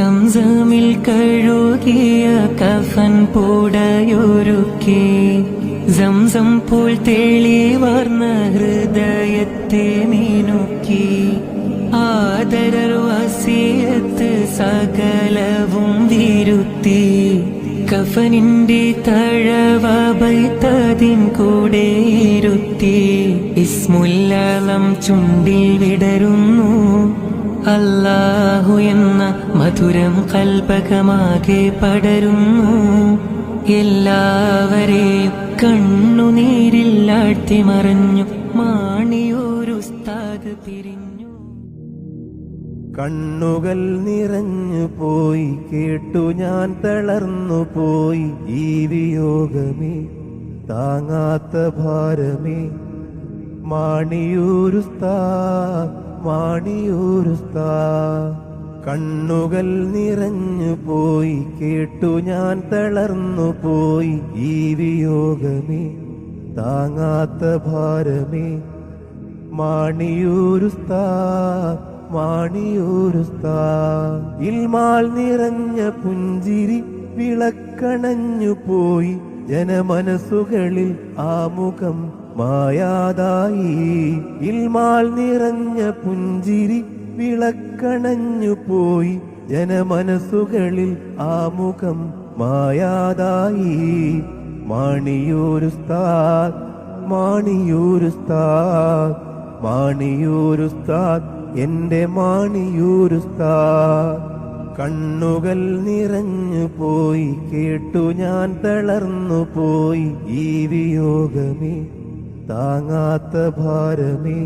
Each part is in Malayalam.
സംസമിൽ കഴുകിയ കഫൻ പൂടയൊരുക്കി. സംസം പോൽ തെളിവർന്ന ഹൃദയത്തെ മീനുക്കി. ആദരവാസിയത്ത് സകലവും വിരുത്തി. കഫനിന്റെ തഴവൈത്തതിൻ കൂടെ ഇരുത്തി. ഇസ്മുല്ലം ചുണ്ടിൽ വിടരുന്നു. അല്ലാഹു എന്ന മധുരം കൽപകമാകെ പടരുന്നു. എല്ലാവരെയും കണ്ണുനീരിൽ ആഴ്ത്തിമറിഞ്ഞു. മാണിയോരുസ്താദ് പിരിഞ്ഞു. കണ്ണുകൾ നിറഞ്ഞു പോയി കേട്ടു ഞാൻ തളർന്നു പോയി. ഈ വിയോഗമേ താങ്ങാത്ത ഭാരമേ മാണിയൂരുസ്താ മാണിയൂരുസ്താ കണ്ണുകൾ നിറഞ്ഞു പോയി കേട്ടു ഞാൻ തളർന്നു പോയി. ഈ വിയോഗമേ താങ്ങാത്ത ഭാരമേ. മാണിയൂരുസ്താ മാണിയൂരുസ്താ ഇൽമാൽ നിറഞ്ഞ പുഞ്ചിരി വിളക്കണഞ്ഞു പോയി. ജനമനസ്സുകളിൽ ആമുഖം മായാതായി. ഇൽമാൽ നിറഞ്ഞ പുഞ്ചിരി വിളക്കണഞ്ഞു പോയി. ജനമനസ്സുകളിൽ ആമുഖം മായാതായി. മാണിയൂരുസ്താ മാണിയൂരുസ്താ മാണിയൂരുസ്താ എന്റെ മാണിയൂരുസ്താ കണ്ണുകൾ നിറഞ്ഞു പോയി കേട്ടു ഞാൻ തളർന്നു പോയി. ഈ വിയോഗമേ താങ്ങാത്ത ഭാരമേ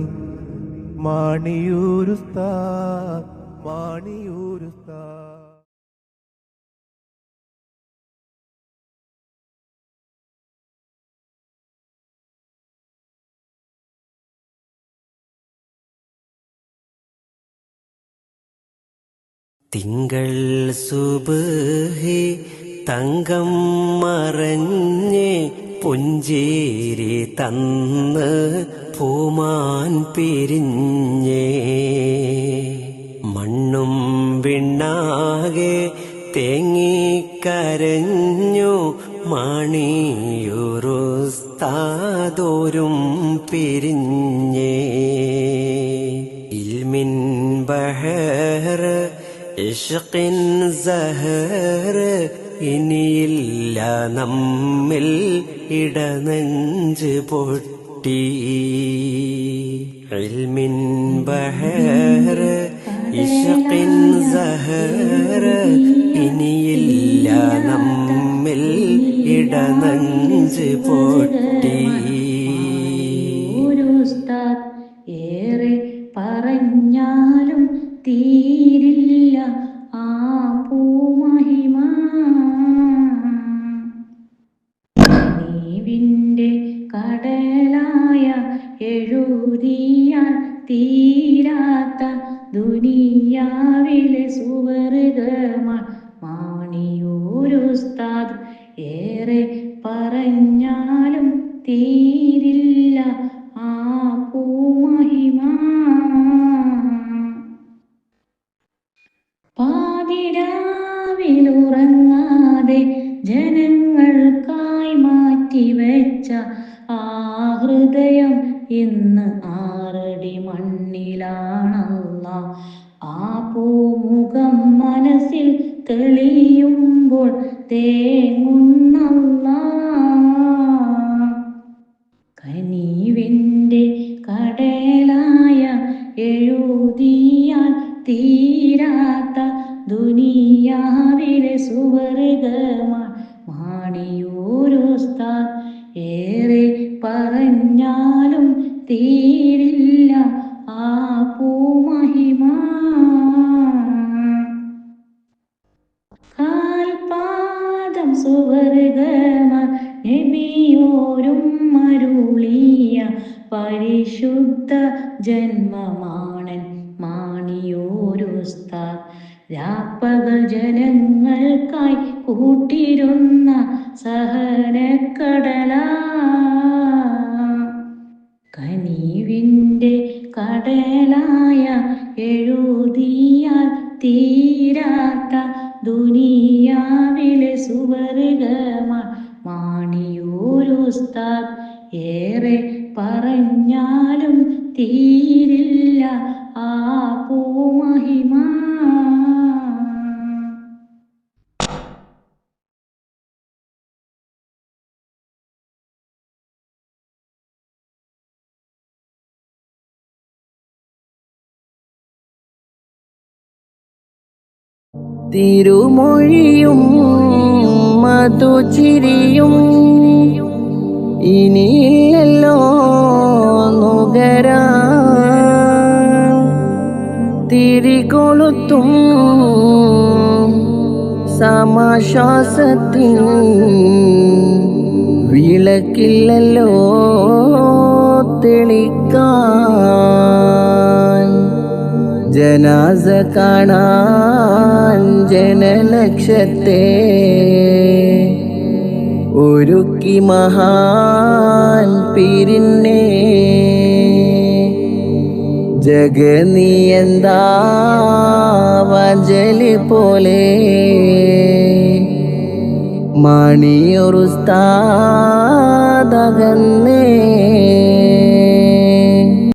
മാണിയൂരു മാണിയൂരുസ്താദ് തിങ്കൾ സുബ് തങ്കം മറഞ്ഞ് പുഞ്ചേരി തന്ന് പൂമാൻ പിരിഞ്ഞേ. മണ്ണും വിണ്ണാകെ തേങ്ങിക്കരഞ്ഞു മണിയുറുസ്താതോരും പിരിഞ്ഞേ. ഇൽമിൻ ബഹർ ഇഷ്കിൻ സഹർ ഇനിയില്ല നമ്മിൽ ഇടനെഞ്ച് പൊട്ടി. ഇൽമിൻ ബഹർ ഇഷ്കിൻ സഹർ ഇനിയില്ല നമ്മിൽ ഇടനെഞ്ച് പൊട്ടി. ഏറെ പറഞ്ഞാലും തീരില്ല എഴുതിയാൽ തീരാത്ത ദുനിയാവിലെ മാണിയൂരുസ്താദ് ഏറെ പറഞ്ഞാലും തീരില്ല ആ പൂമഹിമ. പാതിരാവിലുറങ്ങാതെ ജനങ്ങൾക്കായി മാറ്റിവെച്ച ആ ഹൃദയം ഇന്ന് ആറടി മണ്ണിലാണല്ല. ആ പൂമുഖം മനസ്സിൽ തെളിയുമ്പോൾ തേങ്ങുന്നല്ല. കനീവിന്റെ കടലായ എഴുതിയാൽ തീരാത്ത ദുനിയാവിലെ സുവർഗമാണ് മാണിയൂരുസ്താദ് ഏറെ തീരില്ല ആ പൂമഹിമ. കാൽപാദം സുവർഗമ നബിയോരും മരുളിയ പരിശുദ്ധ ജന്മമാണൻ മാണിയോരുസ്ത രാപ്പകൽ ജനങ്ങൾക്കായി കൂട്ടിരുന്ന സഹനക്കടലാ. തീരാത്ത ദുനിയാവിലെ സുവർഗമാ മാണിയൂരുസ്താദ്. ഏറെ പറഞ്ഞാലും തീരില്ല ആ പൂമഹിമ തിരുമൊഴിയും മധുചിരിയും ഇനിയില്ലല്ലോ നുകരാ തിരികൊളുത്തും സമാശ്വാസത്തിൻ വിളക്കില്ലല്ലോ തെളിക്കാൻ ജനാസ കാണാൻ ജനലക്ഷത്തെ ഒരുക്കി മഹാൻ പിരിന്നെ ജഗനിയന്താവജലി പോലെ. പോലെ മണിയൊരുസ്താദകന്നേ